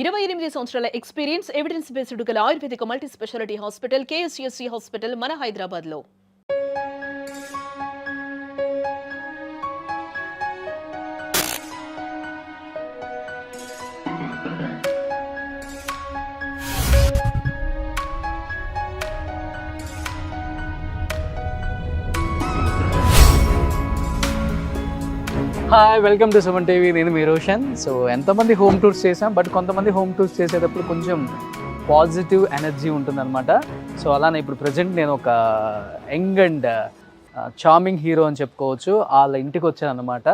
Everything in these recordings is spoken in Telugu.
ఇరవై ఎనిమిది సంవత్సరాల ఎక్స్పీరియన్స్ ఎవిడెన్స్ బేస్డ్ గల ayurvedic multi specialty hospital KSUSC hospital మన Hyderabad hi welcome to seven TV నేను మీ రోషన్. సో ఎంతమంది హోమ్ టూర్స్ చేసాం బట్ కొంతమంది హోమ్ టూర్స్ చేసేటప్పుడు కొంచెం పాజిటివ్ ఎనర్జీ ఉంటుందన్నమాట. సో అలానే ఇప్పుడు ప్రజెంట్ నేను ఒక యంగ్ అండ్ చార్మింగ్ హీరో అని చెప్పుకోవచ్చు. వాళ్ళ ఇంటికి వచ్చాను అనమాట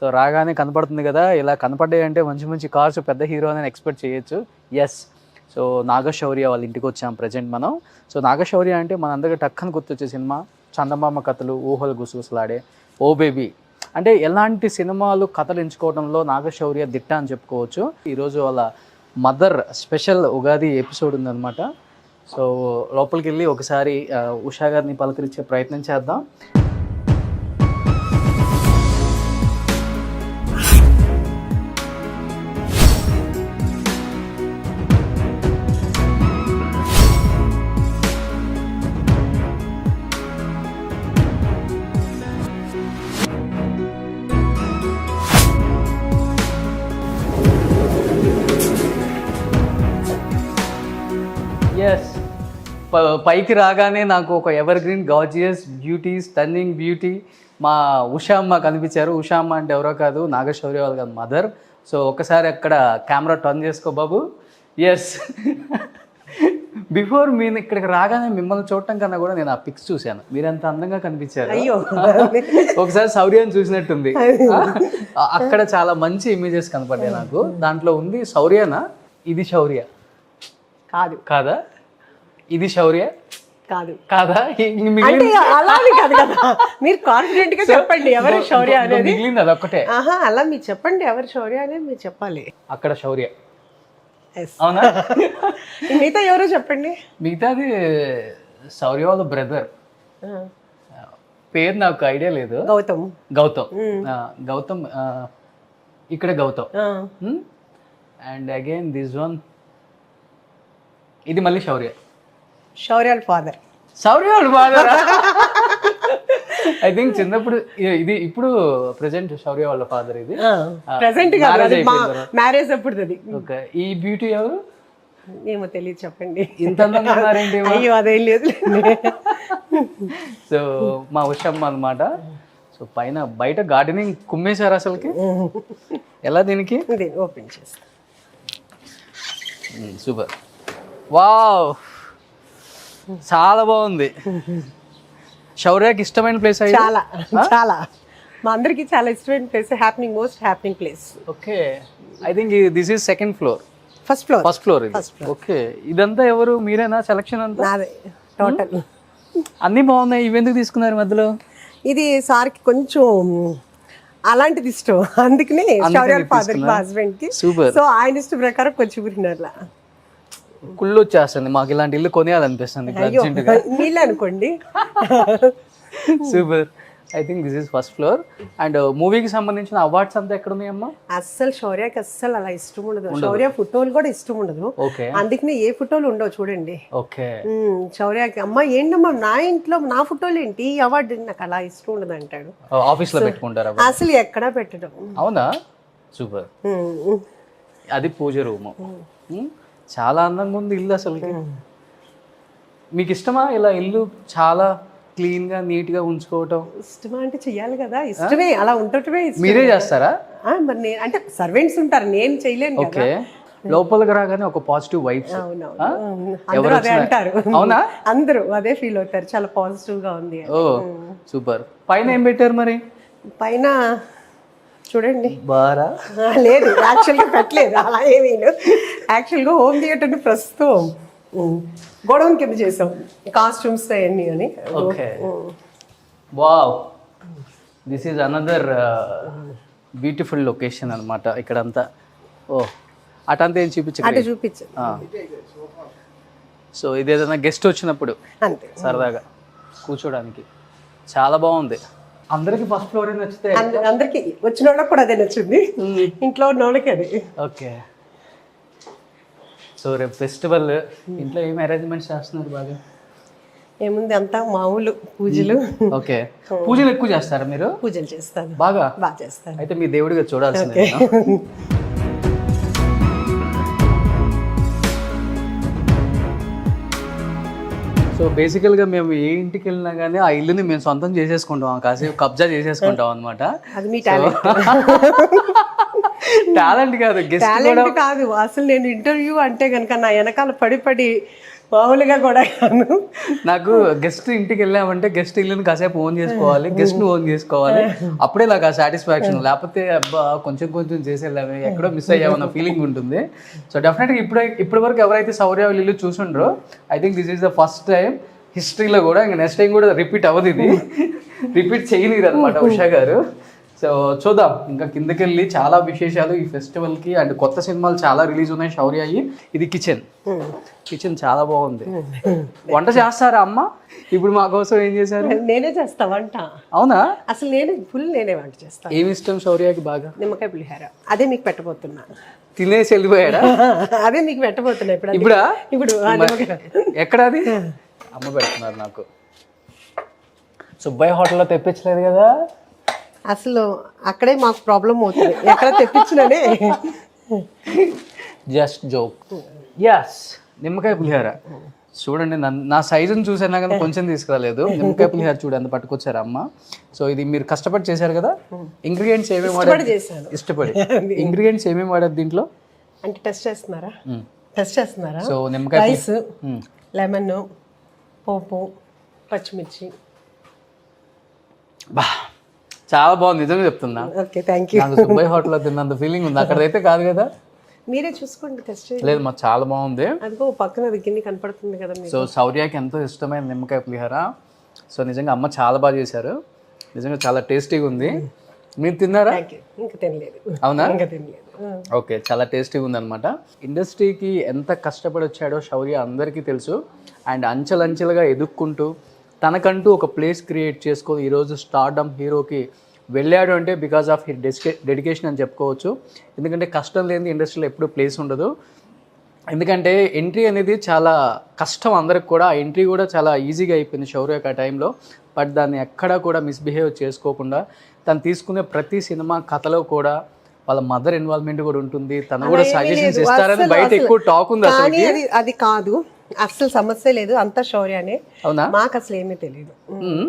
సో రాగానే కనపడుతుంది కదా ఇలా కనపడ్డాయంటే మంచి మంచి కార్స్ పెద్ద హీరో అని ఎక్స్పెక్ట్ చేయొచ్చు. ఎస్ సో నాగశౌర్య వాళ్ళ ఇంటికి వచ్చాం ప్రజెంట్ మనం. సో నాగశౌర్య అంటే మనందరికీ టక్కని గుర్తొచ్చే సినిమా. చందమామ కథలు ఊహలు గుసగుసలాడే. Oh Baby. అంటే ఎలాంటి సినిమాలు కథలు ఎంచుకోవడంలో నాగశౌర్య దిట్ట అని చెప్పుకోవచ్చు. ఈరోజు వాళ్ళ మదర్ స్పెషల్ ఉగాది ఎపిసోడ్ ఉందన్నమాట. సో లోపలికి వెళ్ళి ఒకసారి ఉషా గారిని పలకరించే ప్రయత్నం చేద్దాం. పైకి రాగానే నాకు ఒక evergreen gorgeous beauty stunning beauty మా ఉషామ్మ కనిపించారు. ఉషామ్మ అంటే ఎవరో కాదు నాగశౌర్య వాళ్ళ మదర్ సో ఒకసారి అక్కడ కెమెరా టర్న్ చేసుకో బాబు. ఎస్ బిఫోర్ మీరు ఇక్కడికి రాగానే మిమ్మల్ని చూడటం కన్నా కూడా నేను ఆ పిక్స్ చూశాను. మీరు ఎంత అందంగా కనిపించారు. అయ్యో. ఒకసారి శౌర్యాన్ని చూసినట్టుంది. అక్కడ చాలా మంచి ఇమేజెస్ కనపడ్డాయి నాకు. దాంట్లో ఉంది శౌర్యనా? ఇది శౌర్య. కాదు. కాదా? ఇది శౌర్య? కాదు. కాదా? అంటే అలా అని కాదు కదా. మీరు కాన్ఫిడెంట్గా చెప్పండి ఎవరు శౌర్య అనేది. మిగిలింది అదొక్కటే ఆహా అలా మీరు చెప్పండి ఎవరు శౌర్య అనేది మీరు చెప్పాలి. అక్కడ శౌర్య. అవునా? మిగతా ఎవరో చెప్పండి? మిగతాది శౌర్య వాళ్ళ బ్రదర్ పేరు నాకు ఐడియా లేదు. గౌతమ్. గౌతమ్. గౌతమ్ ఇక్కడ Gautam. And again this one. ఇది మళ్ళీ శౌర్య. శౌర్యాల ఫాదర్ శౌర్య వాళ్ళ father? ఆ? ఐ థింక్ చిన్నప్పుడు ఇది ఇప్పుడు ప్రెసెంట్ శౌర్య వాళ్ళ ఫాదర్ ఇది. ప్రెసెంట్. మ్యారేజ్ అప్పుడు అది ఓకే ఈ బ్యూటీ ఎవరు? ఏమో తెలియదు చెప్పండి. ఇంత అయ్యో అదేం లేదు. సో మా ఉషమ్మ అన్నమాట. సో పైన బయట గార్డెనింగ్ కుమ్మేశారు అసలుకి. ఎలా దీనికి? ఓపెన్ చేస్తా. సూపర్. వావ్! చాలా బాగుంది. శౌర్యకి ఇష్టమైన ప్లేస్ చాలా చాలా. మా అందరికి చాలా ఇష్టమైన place happening most happening place okay. I think this is second floor first floor first floor ఇది. ఓకే. ఇదంతా ఎవరు? మీరేనా? సెలక్షన్ అంతా? నాదే. టోటల్ అన్నీ బాగున్నాయి. ఇవెందుకు తీసుకున్నారు మధ్యలో? ఇది సార్కి కొంచెం అలాంటిది ఇష్టం. అందుకనే శౌర్యాల ఫాదర్ హస్బెండ్కి సూపర్ సో ఆయన ఇష్టం ప్రకారం కొంచెం కుళ్ళు వచ్చేస్తుంది మాకు ఇలాంటి ఇల్లు కొనేయాలనిపిస్తుంది. అర్జెంటుగా నీళ్ళు అనుకోండి super I think this is first floor and మూవీకి సంబంధించిన అవార్డ్స్ అంతా ఎక్కడ ఉన్నాయమ్మా అస్సలు శౌర్యకి అస్సలు అలా ఇష్టం ఉండదు. శౌర్య ఫోటోలు కూడా ఇష్టం ఉండదు. అందుకనే ఏ ఫోటోలు ఉండవు చూడండి. ఓకే. శౌర్యకి. అమ్మ ఏంటమ్మా నా ఇంట్లో నా ఫోటోలు ఏంటి? ఈ అవార్డు నాకు అలా ఇష్టం ఉండదు అంటాడు. ఆఫీస్లో పెట్టుకుంటారా అసలు ఎక్కడా పెట్టడం. అవునా? సూపర్ అది పూజ రూమ్. చాలా అందంగా ఉంది ఇల్లు అసలు మీకు ఇష్టమా ఇలా ఇల్లు చాలా క్లీన్గా నీట్గా ఉంచుకోవటం? ఇష్టమా అంటే చెయ్యాలి కదా. ఇష్టమే అలా ఉండటమే మీరే చేస్తారా? మరి నేను అంటే సర్వెంట్స్ ఉంటారు నేను చేయలేను ఓకే. లోపలికి రాగానే ఒక పాజిటివ్ వైబ్స్. అందరూ అదే అంటారు. అవునా? అందరూ అదే ఫీల్ అవుతారు. చాలా పాజిటివ్గా ఉంది. Oh super. పైన ఏం పెట్టారు మరి? పైన చూడండి. బారా? లేదు యాక్చువల్గా పెట్టలేదు. అలా ఏమీ యాక్చువల్గా హోమ్ థియేటర్ ప్రస్తుతం గొడవన్ కింద చేసాం. కాస్ట్యూమ్స్ అవన్నీ అని. Okay. Wow this is another beautiful location అనమాట ఇక్కడంతా. ఓ అటంతా ఏం అటు చూపించండి చూపించు సో ఇది ఏదైనా గెస్ట్ వచ్చినప్పుడు అంతే. సరదాగా కూర్చోడానికి. చాలా బాగుంది. అందరికి ఫస్ట్ ఫ్లోర్ నచ్చితే అంద- అందరికి వచ్చిన వాళ్ళకి కూడా అదే నచ్చింది. ఇంట్లో ఉన్న వాళ్ళకి అదే. ఓకే. సో రేపు ఫెస్టివల్ ఇంట్లో ఏం అరేంజ్మెంట్స్ చేస్తున్నారు బాగా? ఏముంది అంతా మామూలు పూజలు. ఓకే. పూజలు ఎక్కువ చేస్తారా మీరు? పూజలు చేస్తాను. బాగా? బాగా చేస్తాను. అయితే మీ దేవుడిగా చూడాల్సిందే సో బేసికల్గా మేము ఏ ఇంటికి వెళ్ళినా కానీ ఆ ఇల్లుని మేము సొంతం చేసేసుకుంటాం. కాసేపు కబ్జా చేసేసుకుంటాం అనమాట టాలెంట్. కాదు టాలెంట్ కాదు. అసలు నేను ఇంటర్వ్యూ అంటే కనుక నా వెనకాల పడి పడి మామూలుగా కూడా కాను నాకు గెస్ట్ ఇంటికి వెళ్ళామంటే గెస్ట్ ఇల్లుని కాసేపు ఓన్ చేసుకోవాలి గెస్ట్ను ఓన్ చేసుకోవాలి. అప్పుడే నాకు ఆ సాటిస్ఫాక్షన్ లేకపోతే అబ్బా కొంచెం కొంచెం చేసి వెళ్ళాము ఎక్కడో మిస్ అయ్యామన్న ఫీలింగ్ ఉంటుంది. సో డెఫినెట్గా ఇప్పుడు ఇప్పటి వరకు ఎవరైతే సౌర్య ఇల్లు చూసుండ్రో I think this is the first time హిస్టరీలో కూడా ఇంకా నెక్స్ట్ టైం కూడా రిపీట్ అవ్వదు ఇది. రిపీట్ చేయలేరు అనమాట ఉషా గారు. సో చూద్దాం. ఇంకా కిందకెళ్ళి చాలా విశేషాలు ఈ ఫెస్టివల్కి. అండ్ కొత్త సినిమాలు చాలా రిలీజ్ ఉన్నాయి శౌర్య అయ్యి. ఇది కిచెన్. కిచెన్ చాలా బాగుంది. వంట చేస్తారా అమ్మ? ఇప్పుడు మా కోసం ఏం చేశారు? నేనే చేస్తా వంట. అవునా? అసలు నేనే ఫుల్ నేనే వంట చేస్తాను ఏమి ఇష్టం శౌర్యకి బాగా? నిమ్మకాయ పులిహార. అదే మీకు పెట్టబోతున్నా. తినేసి వెళ్ళిపోయాడా? అదే మీకు పెట్టబోతున్నా ఇప్పుడు. ఇప్పుడా? ఇప్పుడు ఎక్కడ అది? అమ్మ పెడుతున్నారు నాకు. సుబ్బయ్య హోటల్లో తెప్పించలేదు కదా? అసలు అక్కడే మాకు ప్రాబ్లం అవుతుంది. ఎక్కడ తెప్పించిననే. జస్ట్ జోక్ యస్ నిమ్మకాయ పులిహార. చూడండి నన్ను- నా సైజుని చూసానా కానీ కొంచెం తీసుకురాలేదు. నిమ్మకాయ పులిహార చూడు ఎంత పట్టుకొచ్చారు అమ్మ. సో ఇది మీరు కష్టపడి చేశారు కదా? ఇంగ్రీడియంట్స్ ఏమేమి ఇష్టపడి వాడారు? ఇష్టపడి. ఇంగ్రీడియంట్స్ ఏమేమి వాడారు దీంట్లో? అంటే టెస్ట్ చేస్తున్నారా. టెస్ట్ చేస్తున్నారా? సో నిమ్మకాయ రైస్. లెమన్ పోపు పచ్చిమిర్చి. బా. చాలా బాగుంది. నిజంగా చెప్తున్నా. ఓకే థ్యాంక్ యూ నాకు సుబ్బయ్య హోటల్లో తిన్నంత ఫీలింగ్ ఉంది. అక్కడైతే కాదు కదా? మీరే చూసుకోండి టెస్ట్ చేయండి. లేదు మాకు చాలా బాగుంది. అదిగో పక్కన గిన్నె కనపడుతుంది కదా మీకు. సో శౌర్యకి ఎంతో ఇష్టమైన నిమ్మకాయ పులిహోర. సో నిజంగా అమ్మ చాలా బాగా చేశారు. నిజంగా చాలా టేస్టీగా ఉంది. మీరు తిన్నారా? ఇంకా తినలేదు. అవునా? ఇంకా తినలేదు. ఆ. ఓకే చాలా టేస్టీగా ఉందన్నమాట. ఇండస్ట్రీకి ఎంత కష్టపడి వచ్చాడో శౌర్య అందరికీ తెలుసు. అండ్ అంచెలంచెలుగా ఎదుక్కుంటూ తనకంటూ ఒక ప్లేస్ క్రియేట్ చేసుకొని ఈరోజు స్టార్డమ్ హీరోకి వెళ్ళాడు అంటే బికాస్ ఆఫ్ హీ డెడికేషన్ అని చెప్పుకోవచ్చు. ఎందుకంటే కష్టం లేని ఇండస్ట్రీలో ఎప్పుడూ ప్లేస్ ఉండదు. ఎందుకంటే ఎంట్రీ అనేది చాలా కష్టం అందరికి కూడా. ఆ ఎంట్రీ కూడా చాలా ఈజీగా అయిపోయింది శౌర్యకి ఆ టైంలో. బట్ దాన్ని ఎక్కడా కూడా మిస్బిహేవ్ చేసుకోకుండా తను తీసుకునే ప్రతి సినిమా కథలో కూడా వాళ్ళ మదర్ ఇన్వాల్వ్మెంట్ కూడా ఉంటుంది. తను కూడా సజెషన్స్. ఇస్తారని బయట ఎక్కువ టాక్ ఉంది కానీ అది అది కాదు. అస్సలు సమస్య లేదు. అంతా శౌర్యనే మాకు అసలు ఏమీ తెలియదు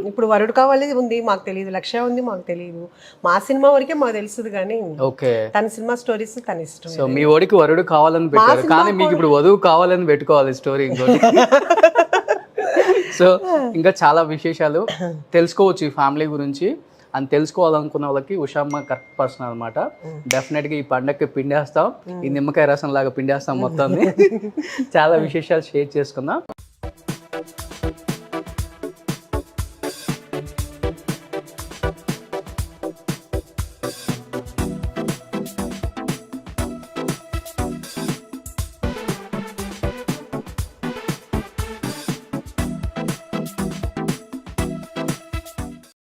ఇప్పుడు వరుడు కావాలి ఉంది మాకు తెలియదు లక్ష్య ఉంది మాకు తెలియదు మా సినిమా వరకే మాకు తెలుస్తుంది కానీ ఓకే. తన సినిమా స్టోరీస్ తన ఇష్టం సో మీ ఓడికి వరుడు కావాలని పెట్టారు. కానీ మీకు ఇప్పుడు వధువు కావాలని పెట్టుకోవాలి స్టోరీ ఇంకోటి. సో ఇంకా చాలా విశేషాలు. తెలుసుకోవచ్చు ఈ ఫ్యామిలీ గురించి. అని తెలుసుకోవాలనుకున్న వాళ్ళకి ఉషామ్మ కరెక్ట్ పర్సన్ అనమాట డెఫినెట్గా ఈ పండగకి పిండేస్తాం. ఈ నిమ్మకాయ రసం లాగా పిండేస్తాం మొత్తాన్ని. చాలా విశేషాలు షేర్ చేసుకుందాం.